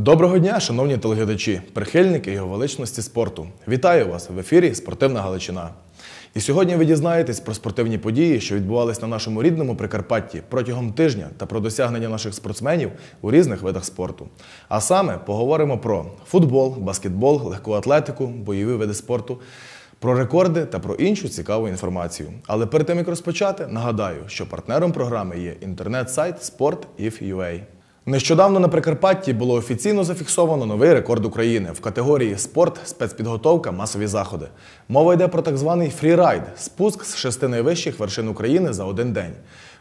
Доброго дня, шановні телеглядачі, прихильники його величності спорту. Вітаю вас в ефірі Спортивна Галичина. І сьогодні ви дізнаєтесь про спортивні події, що відбувались на нашому рідному Прикарпатті протягом тижня та про досягнення наших спортсменів у різних видах спорту. А саме поговоримо про футбол, баскетбол, легку атлетику, бойові види спорту, про рекорди та про іншу цікаву інформацію. Але перед тим як розпочати, нагадаю, що партнером програми є інтернет-сайт Sport.if.ua. Нещодавно на Прикарпатті було офіційно зафіксовано новий рекорд України в категорії спорт, спецпідготовка, масові заходи. Мова йде про так званий фрірайд спуск з шести найвищих вершин України за один день.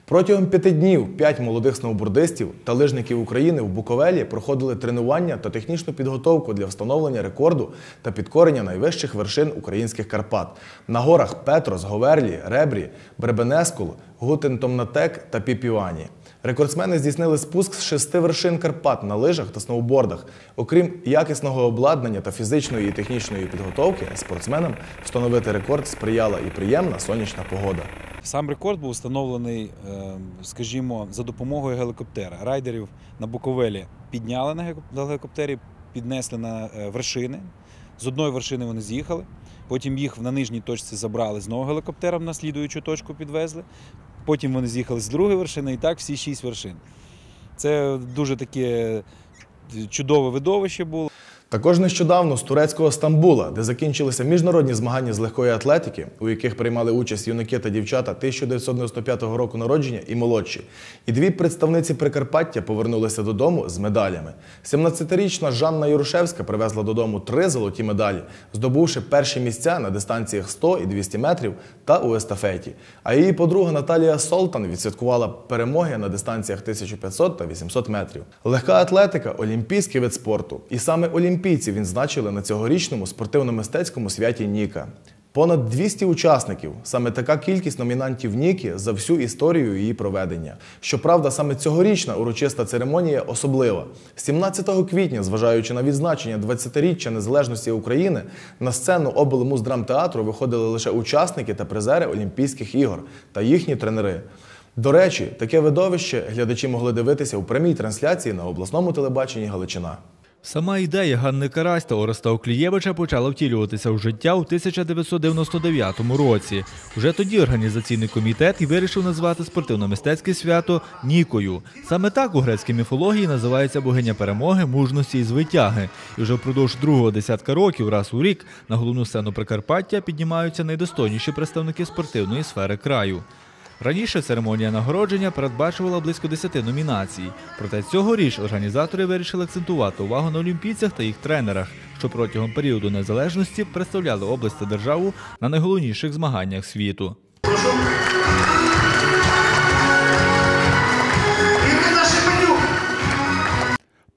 Протягом п'яти днів п'ять молодих сноубордистів та лижників України в Буковелі проходили тренування та технічну підготовку для встановлення рекорду та підкорення найвищих вершин українських Карпат на горах Петрос, Говерлі, Ребрі, Бребенескул, Гутентомнатек та Піпівані. Рекордсмени здійснили спуск з шести вершин Карпат на лижах та сноубордах. Окрім якісного обладнання та фізичної і технічної підготовки, спортсменам встановити рекорд сприяла і приємна сонячна погода. Сам рекорд був встановлений, е, скажімо, за допомогою гелікоптера. Райдерів на Буковелі підняли на гелікоп- гелікоптері, піднесли на е, вершини. З одної вершини вони з'їхали. Потім їх на нижній точці забрали знову гелікоптером на слідуючу точку підвезли. Потім вони з'їхали з другої вершини і так всі шість вершин. Це дуже таке чудове видовище було. Також нещодавно з турецького Стамбула, де закінчилися міжнародні змагання з легкої атлетики, у яких приймали участь юнаки та дівчата 1995 року народження і молодші. І дві представниці Прикарпаття повернулися додому з медалями. 17-річна Жанна Ярушевська привезла додому три золоті медалі, здобувши перші місця на дистанціях 100 і 200 метрів та у естафеті. А її подруга Наталія Солтан відсвяткувала перемоги на дистанціях 1500 та 800 метрів. Легка атлетика олімпійський вид спорту. І саме олімпійців відзначили на цьогорічному спортивно-мистецькому святі Ніка. Понад 200 учасників саме така кількість номінантів Ніки за всю історію її проведення. Щоправда, саме цьогорічна урочиста церемонія особлива. 17 квітня, зважаючи на відзначення 20-річчя незалежності України, на сцену облмуздрамтеатру виходили лише учасники та призери Олімпійських ігор та їхні тренери. До речі, таке видовище глядачі могли дивитися у прямій трансляції на обласному телебаченні Галичина. Сама ідея Ганни Карась та Ореста Оклієвича почала втілюватися у життя у 1999 році. Уже тоді організаційний комітет і вирішив назвати спортивно-мистецьке свято Нікою. Саме так у грецькій міфології називається богиня перемоги, мужності і звитяги. І вже впродовж другого десятка років, раз у рік, на головну сцену Прикарпаття піднімаються найдостойніші представники спортивної сфери краю. Раніше церемонія нагородження передбачувала близько 10 номінацій. Проте цьогоріч організатори вирішили акцентувати увагу на олімпійцях та їх тренерах, що протягом періоду незалежності представляли область та державу на найголовніших змаганнях світу.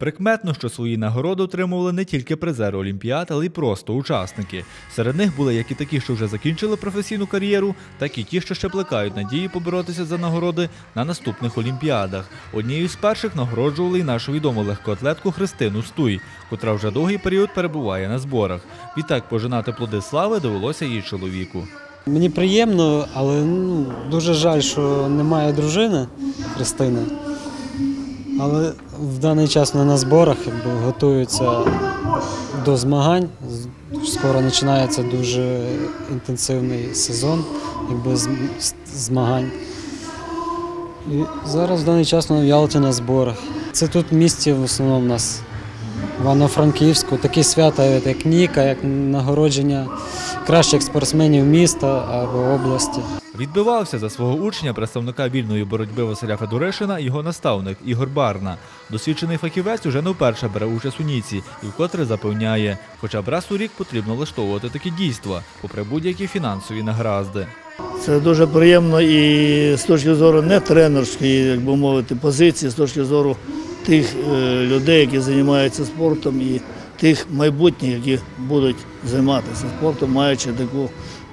Прикметно, що свої нагороди отримували не тільки призери Олімпіад, але й просто учасники. Серед них були як і такі, що вже закінчили професійну кар'єру, так і ті, що ще плекають надії поборотися за нагороди на наступних Олімпіадах. Однією з перших нагороджували й нашу відому легкоатлетку Христину Стуй, котра вже довгий період перебуває на зборах. Відтак пожинати плоди слави довелося її чоловіку. Мені приємно, але ну, дуже жаль, що немає дружини Христини. Але в даний час вона на зборах якби, готуються до змагань. Скоро починається дуже інтенсивний сезон якби, змагань. І зараз в даний час вона в Ялті на зборах. Це тут в місті в основному у нас в Івано-Франківську. Такі свята, як Ніка, як нагородження кращих спортсменів міста або області. Відбивався за свого учня представника вільної боротьби Василя Федоришина його наставник Ігор Барна. Досвідчений фахівець уже не вперше бере участь у Ніці і вкотре запевняє, хоча б раз у рік потрібно влаштовувати такі дійства, попри будь-які фінансові награзди. Це дуже приємно і з точки зору не тренерської, як би мовити, позиції, з точки зору тих е, людей, які займаються спортом, і тих майбутніх, які будуть займатися спортом, маючи таку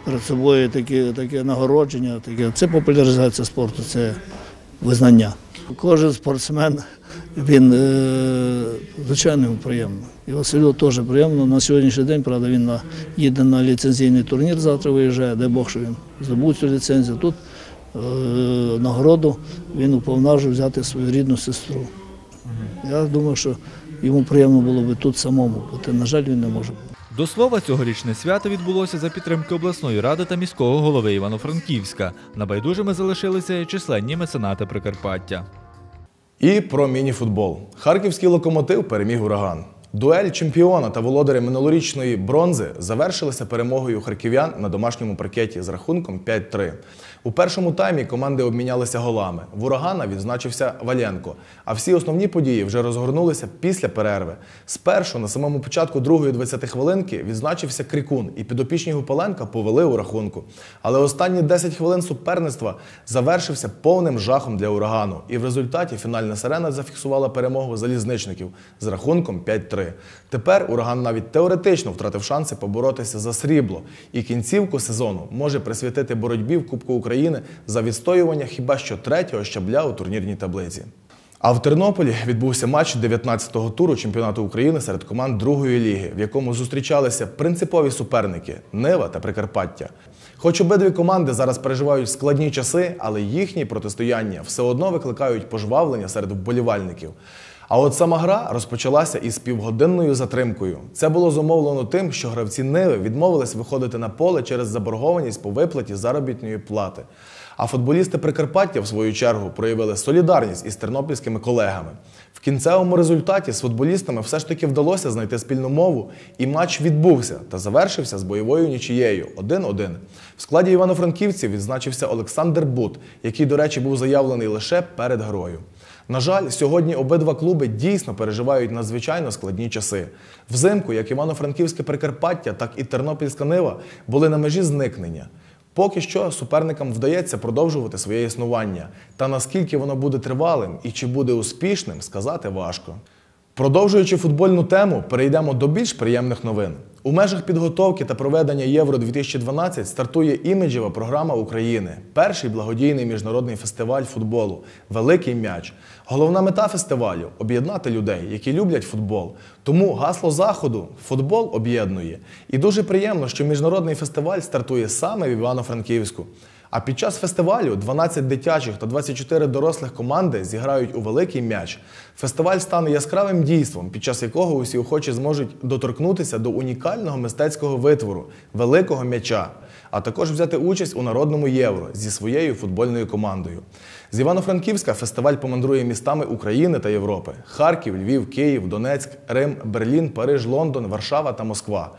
перед собою таке, таке нагородження. Таке. Це популяризація спорту, це визнання. Кожен спортсмен, він, е, звичайно, йому приємно. І Василю теж приємно. На сьогоднішній день, правда, він на, їде на ліцензійний турнір, завтра виїжджає, дай Бог, що він здобув цю ліцензію. Тут е, нагороду він уповноважив взяти свою рідну сестру. Я думаю, що йому приємно було би тут самому бути. На жаль, він не може. До слова, цьогорічне свято відбулося за підтримки обласної ради та міського голови Івано-Франківська. Набайдужими залишилися і численні меценати Прикарпаття. І про мініфутбол. Харківський локомотив переміг ураган. Дуель чемпіона та володаря минулорічної бронзи завершилася перемогою харків'ян на домашньому паркеті з рахунком 5-3. У першому таймі команди обмінялися голами. В урагана відзначився Валенко. А всі основні події вже розгорнулися після перерви. Спершу на самому початку другої 20 хвилинки відзначився Крікун, і підопічні Гупаленка повели у рахунку. Але останні 10 хвилин суперництва завершився повним жахом для урагану. І в результаті фінальна сирена зафіксувала перемогу залізничників з рахунком 5-3. Тепер ураган навіть теоретично втратив шанси поборотися за срібло, і кінцівку сезону може присвятити боротьбі в Кубку України за відстоювання хіба що третього щабля у турнірній таблиці. А в Тернополі відбувся матч 19-го туру чемпіонату України серед команд другої ліги, в якому зустрічалися принципові суперники Нива та Прикарпаття. Хоч обидві команди зараз переживають складні часи, але їхні протистояння все одно викликають пожвавлення серед вболівальників. А от сама гра розпочалася із півгодинною затримкою. Це було зумовлено тим, що гравці Ниви відмовились виходити на поле через заборгованість по виплаті заробітної плати. А футболісти Прикарпаття, в свою чергу, проявили солідарність із тернопільськими колегами. В кінцевому результаті з футболістами все ж таки вдалося знайти спільну мову, і матч відбувся та завершився з бойовою нічією 1-1. В складі івано-франківців відзначився Олександр Бут, який, до речі, був заявлений лише перед грою. На жаль, сьогодні обидва клуби дійсно переживають надзвичайно складні часи. Взимку як Івано-Франківське Прикарпаття, так і Тернопільська Нива були на межі зникнення. Поки що суперникам вдається продовжувати своє існування. Та наскільки воно буде тривалим і чи буде успішним, сказати важко. Продовжуючи футбольну тему, перейдемо до більш приємних новин. У межах підготовки та проведення Євро 2012 стартує іміджева програма України, перший благодійний міжнародний фестиваль футболу Великий м'яч. Головна мета фестивалю об'єднати людей, які люблять футбол. Тому гасло заходу футбол об'єднує. І дуже приємно, що міжнародний фестиваль стартує саме в Івано-Франківську. А під час фестивалю 12 дитячих та 24 дорослих команди зіграють у великий м'яч. Фестиваль стане яскравим дійством, під час якого усі охочі зможуть доторкнутися до унікального мистецького витвору великого м'яча, а також взяти участь у народному євро зі своєю футбольною командою. З Івано-Франківська фестиваль помандрує містами України та Європи: Харків, Львів, Київ, Донецьк, Рим, Берлін, Париж, Лондон, Варшава та Москва.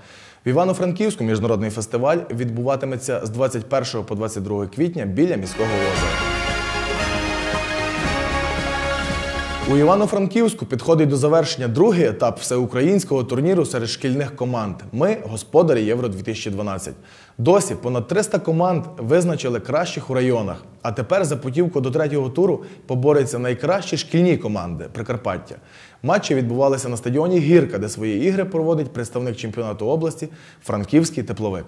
В Івано-Франківську міжнародний фестиваль відбуватиметься з 21 по 22 квітня біля міського озера. У Івано-Франківську підходить до завершення другий етап всеукраїнського турніру серед шкільних команд. Ми господарі Євро 2012. Досі понад 300 команд визначили кращих у районах. А тепер за путівку до третього туру поборються найкращі шкільні команди Прикарпаття. Матчі відбувалися на стадіоні Гірка, де свої ігри проводить представник чемпіонату області Франківський тепловик.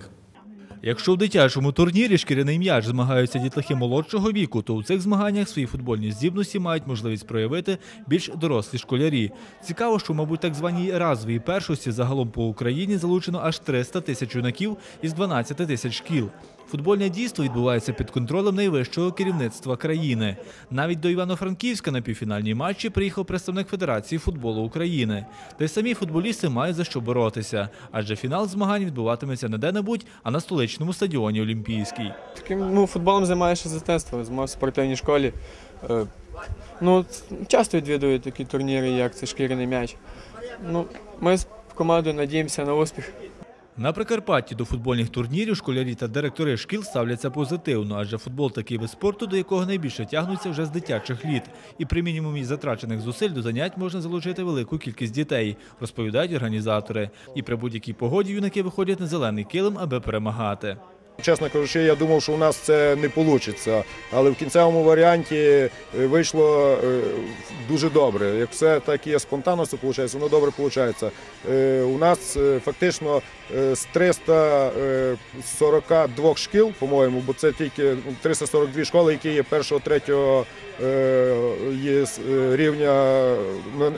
Якщо в дитячому турнірі шкіряний м'яч змагаються дітлахи молодшого віку, то у цих змаганнях свої футбольні здібності мають можливість проявити більш дорослі школярі. Цікаво, що, мабуть, так званій разовій першості загалом по Україні залучено аж 300 тисяч юнаків із 12 тисяч шкіл. Футбольне дійство відбувається під контролем найвищого керівництва країни. Навіть до Івано-Франківська на півфінальні матчі приїхав представник Федерації футболу України. Та й самі футболісти мають за що боротися, адже фінал змагань відбуватиметься не де-небудь, а на столичному стадіоні Олімпійський. Таким ну, футболом займаюся з дитинства, в спортивній школі. Е, Ну, часто відвідую такі турніри, як це шкіряний м'яч. Ну, ми з командою надіємося на успіх. На Прикарпатті до футбольних турнірів школярі та директори шкіл ставляться позитивно, адже футбол такий вид спорту, до якого найбільше тягнуться вже з дитячих літ. І при мінімумі затрачених зусиль до занять можна залучити велику кількість дітей, розповідають організатори. І при будь-якій погоді юнаки виходять на зелений килим, аби перемагати. Чесно кажучи, я думав, що у нас це не вийде, але в кінцевому варіанті е, вийшло е, дуже добре. Як все так є спонтанно, виходить, воно добре виходить. У нас е, фактично е, з 342 шкіл, по-моєму, бо це тільки 342 школи, які є першого, третього е, е, рівня ну,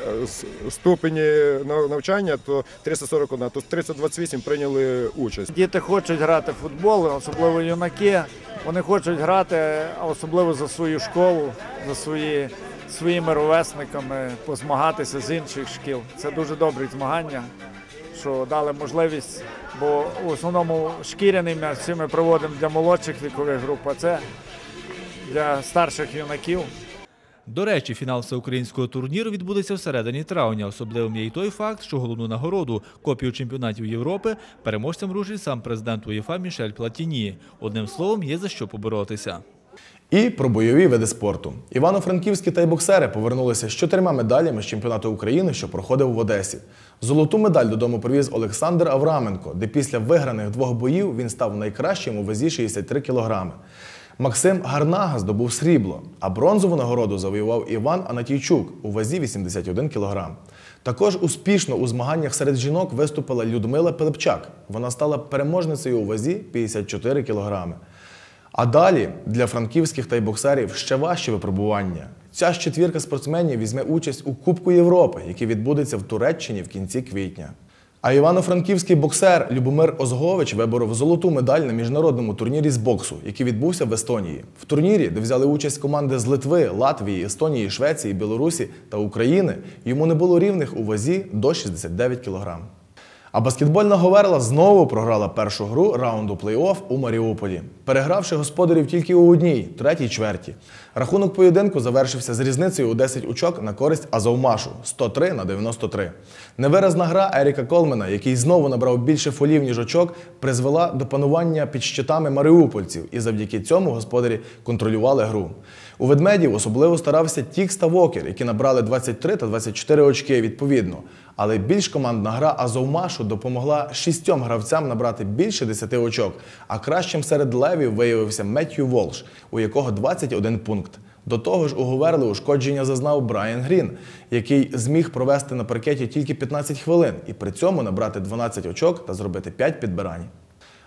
ступені нав- навчання, то 341, то 328 прийняли участь. Діти хочуть грати в футбол, особливо юнаки. Вони хочуть грати, особливо за свою школу, за свої своїми ровесниками позмагатися з інших шкіл. Це дуже добрі змагання, що дали можливість, бо в основному шкіряний м'яч всі ми проводимо для молодших вікових груп, а це для старших юнаків. До речі, фінал всеукраїнського турніру відбудеться всередині травня. Особливим є й той факт, що головну нагороду копію чемпіонатів Європи переможцем вручить сам президент УЄФА Мішель Платіні. Одним словом, є за що поборотися. І про бойові види спорту. Івано-Франківські тайбоксери повернулися з чотирма медалями з чемпіонату України, що проходив в Одесі. Золоту медаль додому привіз Олександр Авраменко, де після виграних двох боїв він став найкращим у вазі 63 кілограми. Максим Гарнага здобув срібло, а бронзову нагороду завоював Іван Анатійчук у вазі 81 кілограм. Також успішно у змаганнях серед жінок виступила Людмила Пилипчак. Вона стала переможницею у вазі 54 кілограми. А далі для франківських тайбоксерів ще важче випробування. Ця ж четвірка спортсменів візьме участь у Кубку Європи, який відбудеться в Туреччині в кінці квітня. А івано-франківський боксер Любомир Озгович виборов золоту медаль на міжнародному турнірі з боксу, який відбувся в Естонії. В турнірі, де взяли участь команди з Литви, Латвії, Естонії, Швеції, Білорусі та України, йому не було рівних у вазі до 69 кг. А баскетбольна Говерла знову програла першу гру раунду плей-офф у Маріуполі, перегравши господарів тільки у одній, третій чверті. Рахунок поєдинку завершився з різницею у 10 очок на користь Азовмашу 103 на 93. Невиразна гра Еріка Колмена, який знову набрав більше фолів, ніж очок, призвела до панування під щитами маріупольців, і завдяки цьому господарі контролювали гру. У ведмедів особливо старався Тікс та Вокер, які набрали 23 та 24 очки відповідно. Але більш командна гра Азовмашу допомогла шістьом гравцям набрати більше 10 очок, а кращим серед левів виявився Меттью Волш, у якого 21 пункт. До того ж, у Говерли ушкодження зазнав Брайан Грін, який зміг провести на паркеті тільки 15 хвилин і при цьому набрати 12 очок та зробити 5 підбирань.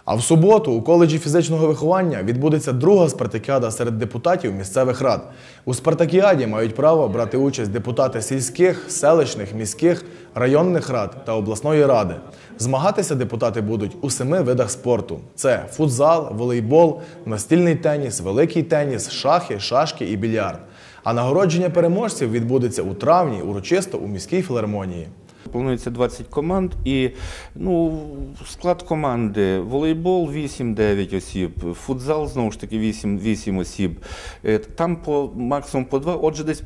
А в суботу у коледжі фізичного виховання відбудеться друга спартакіада серед депутатів місцевих рад. У спартакіаді мають право брати участь депутати сільських, селищних, міських, районних рад та обласної ради. Змагатися депутати будуть у семи видах спорту: це футзал, волейбол, настільний теніс, великий теніс, шахи, шашки і більярд. А нагородження переможців відбудеться у травні урочисто у міській філармонії. Планується 20 команд і ну, склад команди волейбол 8-9 осіб, футзал знову ж таки 8, 8 осіб. Е, Там по максимум по 2, отже, десь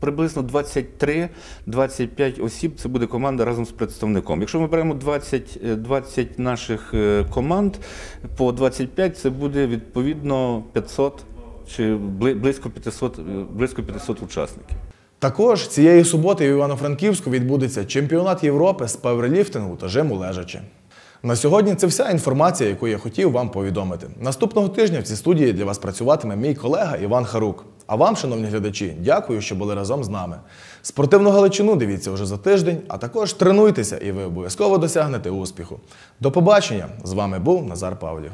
приблизно 23-25 осіб це буде команда разом з представником. Якщо ми беремо 20, е, 20 наших е, команд по 25, це буде відповідно 500 чи близько 500, е, близько 500 учасників. Також цієї суботи в Івано-Франківську відбудеться чемпіонат Європи з паверліфтингу та жиму лежачи. На сьогодні це вся інформація, яку я хотів вам повідомити. Наступного тижня в цій студії для вас працюватиме мій колега Іван Харук. А вам, шановні глядачі, дякую, що були разом з нами. Спортивну Галичину дивіться вже за тиждень, а також тренуйтеся, і ви обов'язково досягнете успіху. До побачення! З вами був Назар Павлів.